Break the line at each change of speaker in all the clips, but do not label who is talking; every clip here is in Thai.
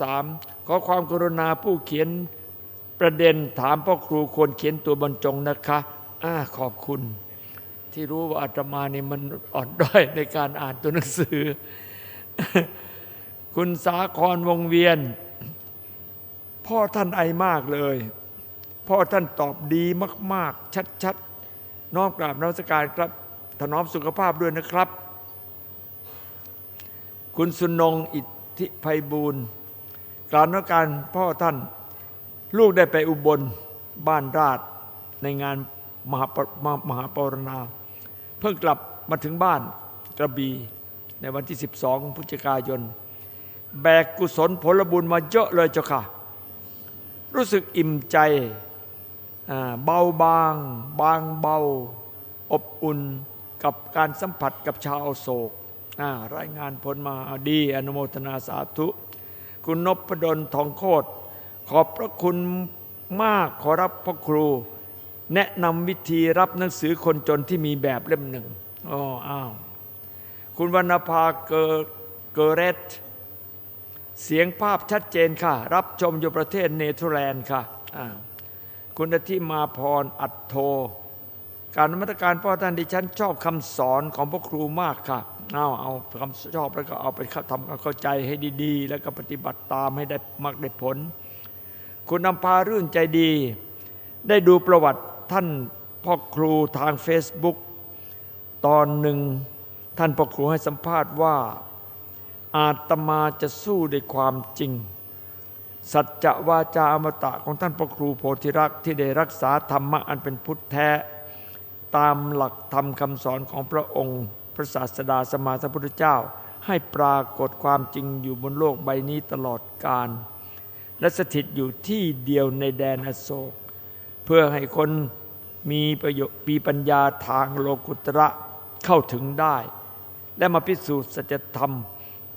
สามขอความกรุณาผู้เขียนประเด็นถามพ่อครูควรเขียนตัวบรรจงนะคะอ่าขอบคุณ ที่รู้ว่าอาตมานี่มันอ่อนด้อยในการอ่านตัวหนังสือ คุณสาครวงเวียน พ่อท่านไอมากเลย พ่อท่านตอบดีมาก ๆ ชัด ๆ น้อมกราบนมัสการครับ ถนอมสุขภาพด้วยนะครับ คุณสุนงอิทธิภัยบูรณ์ กล่าวนมัการพ่อท่าน ลูกได้ไปอุบลบ้านราชในงานมหาปมามหาปรณา เพิ่งกลับมาถึงบ้านกระบีในวันที่ 12พฤศจิกายน แบกกุศลผลบุญมาเยอะเลยเจ้าค่ะ รู้สึกอิ่มใจเบาบาง บางเบา อบอุ่นกับการสัมผัสกับชาวโศกรายงานผลมาดีอนุโมทนาสาธุ คุณนพดลทองโคตรขอบพระคุณมากขอรับพระครู แนะนำวิธีรับหนังสือคนจนที่มีแบบเล่มหนึ่งอ๋ออ้าวคุณวรรณภาเกเกเรตเสียงภาพชัดเจนค่ะ รับชมอยู่ประเทศเนเธอร์แลนด์ค่ะอ้าวคุณอาทิมาพรอัดโท การนมัตการพ่อท่านดิฉันชอบคำสอนของพระครูมากค่ะ เอาเอาคำชอบแล้วก็เอาไปทำความเข้าใจให้ดีๆ แล้วก็ปฏิบัติตามให้ได้มากได้ผล คุณนำพารื่นใจดี ได้ดูประวัติท่านพ่อครูทาง Facebook ตอนหนึ่งท่านพ่อครูให้สัมภาษณ์ว่า อาตมาจะสู้ด้วยความจริง สัจจะวาจาอมตะของท่านพระครูโพธิรักษ์ที่ได้รักษาธรรมะอันเป็นพุทธแท้ ตามหลักธรรมคำสอนของพระองค์ พระศาสดาสมาสัมพุทธเจ้า ให้ปรากฏความจริงอยู่บนโลกใบนี้ตลอดกาลและสถิตอยู่ที่เดียวในแดนอโศก เพื่อให้คนมีประโยชน์มีปัญญาทางโลกุตระเข้าถึงได้ และมาพิสูจน์สัจธรรม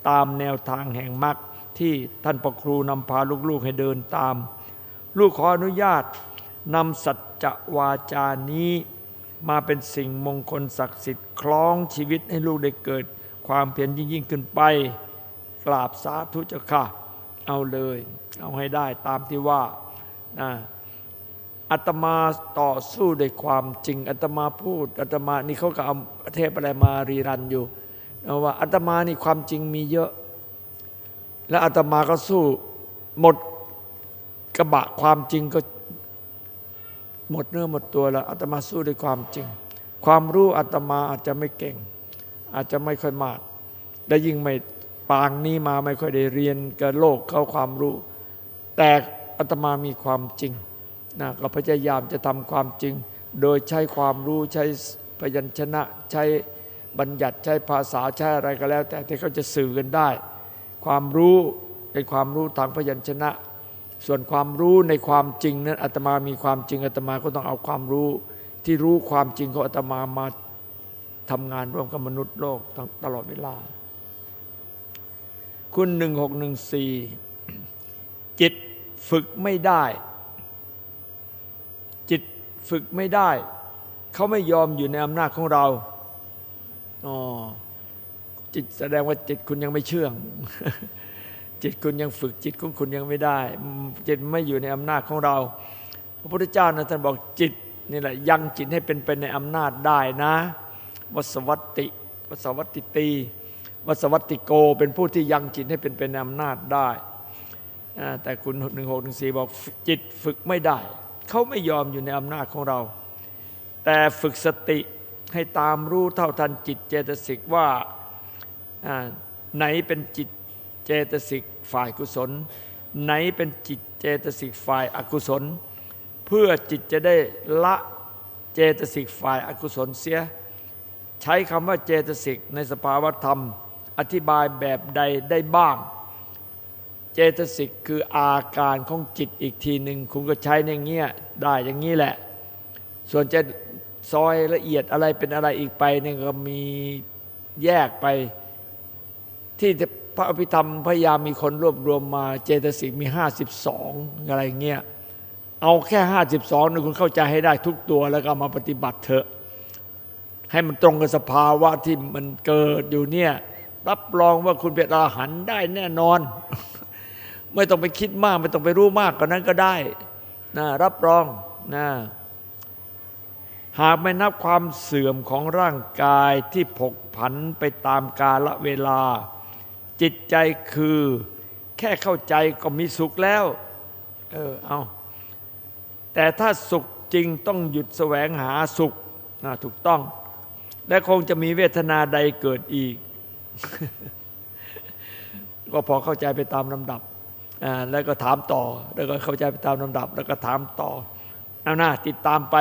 ตามแนวทางแห่งมรรคที่ท่านประครูนำพาลูกๆให้เดินตาม ลูกขออนุญาตนำสัจจวาจานี้มาเป็นสิ่งมงคลศักดิ์สิทธิ์ คล้องชีวิตให้ลูกได้เกิด ความเพียรยิ่งๆขึ้นไปกราบสาธุเจ้าค่ะ เอาเลย เอาให้ได้ตามที่ว่านะอาตมาต่อสู้ด้วยความจริงอาตมาพูดอาตมานี่เขาก็เอาเทพอะไรมารีรันอยู่ว่าอาตมานี่ความจริงมีเยอะ และอาตมาก็สู้หมดกระบะความจริงก็หมดเนื้อหมดตัวแล้วอาตมาสู้ด้วยความจริง ความรู้อาตมาอาจจะไม่เก่ง อาจจะไม่ค่อยมาก และยิ่งไม่ปางนี้มาไม่ค่อยได้เรียนกับโลกเข้าความรู้ แต่อาตมามีความจริงนะก็พยายามจะทำความจริง โดยใช้ความรู้ใช้พยัญชนะใช้บัญญัติใช้ภาษาใช้อะไรก็แล้ว แต่ที่เขาจะสื่อกันได้ ความรู้เป็นความรู้ทางพยัญชนะ ส่วนความรู้ในความจริงนั้นอาตมามีความจริงอาตมาก็ต้องเอาความรู้ ที่รู้ความจริงของอาตมามาทำงานร่วมกับมนุษย์โลกตลอดเวลา คุณหนึ่งหกหนึ่งสี่จิตฝึกไม่ได้ จิตฝึกไม่ได้ เขาไม่ยอมอยู่ในอำนาจของเราอ๋อจิตแสดงว่าจิตคุณยังไม่เชื่อง จิตคุณยังฝึกจิตของคุณยังไม่ได้ จิตไม่อยู่ในอำนาจของเรา พระพุทธเจ้านะท่านบอกจิต นี่แหละยังจิตให้เป็นไปในอำนาจได้นะวสวัตติวสวัตติตีวสวัตติโกเป็นผู้ที่ยังจิตให้เป็นไปในอำนาจได้ แต่คุณหนึ่งหกหนึ่งสี่บอกจิตฝึกไม่ได้ เขาไม่ยอมอยู่ในอำนาจของเรา แต่ฝึกสติให้ตามรู้เท่าทันจิตเจตสิกว่าไหนเป็นจิตเจตสิกฝ่ายกุศล ไหนเป็นจิตเจตสิกฝ่ายอกุศล เพื่อจิตจะได้ละเจตสิกฝ่ายอกุศลเสีย ใช้คำว่าเจตสิกในสภาวธรรม อธิบายแบบใดได้บ้าง เจตสิกคืออาการของจิตอีกทีหนึ่งคุณก็ใช้ในเงี้ยได้อย่างนี้แหละ ส่วนจะซอยละเอียดอะไรเป็นอะไรอีกไปเนี่ยก็มีแยกไปที่พระอภิธรรมพยายามมีคนรวบรวมมาเจตสิกมี 52 อะไรเงี้ย เอาแค่ 52นี่คุณเข้าใจให้ได้ทุกตัวแล้วก็มาปฏิบัติเถอะ ให้มันตรงกับสภาวะที่มันเกิดอยู่เนี่ย รับรองว่าคุณเป็นอรหันต์ได้แน่นอน ไม่ต้องไปคิดมาก ไม่ต้องไปรู้มากกว่านั้นก็ได้นะรับรองนะหากไม่นับความเสื่อมของร่างกายที่ผกผันไปตามกาลเวลา จิตใจคือ แค่เข้าใจก็มีสุขแล้ว เออเอา แต่ถ้าสุขจริงต้องหยุดแสวงหาสุขถูกต้อง และคงจะมีเวทนาใดเกิดอีก ก็พอเข้าใจไปตามลำดับ แล้วก็ถามต่อ แล้วก็เข้าใจไปตามลำดับ แล้วก็ถามต่อเอาหน้าติดตามไป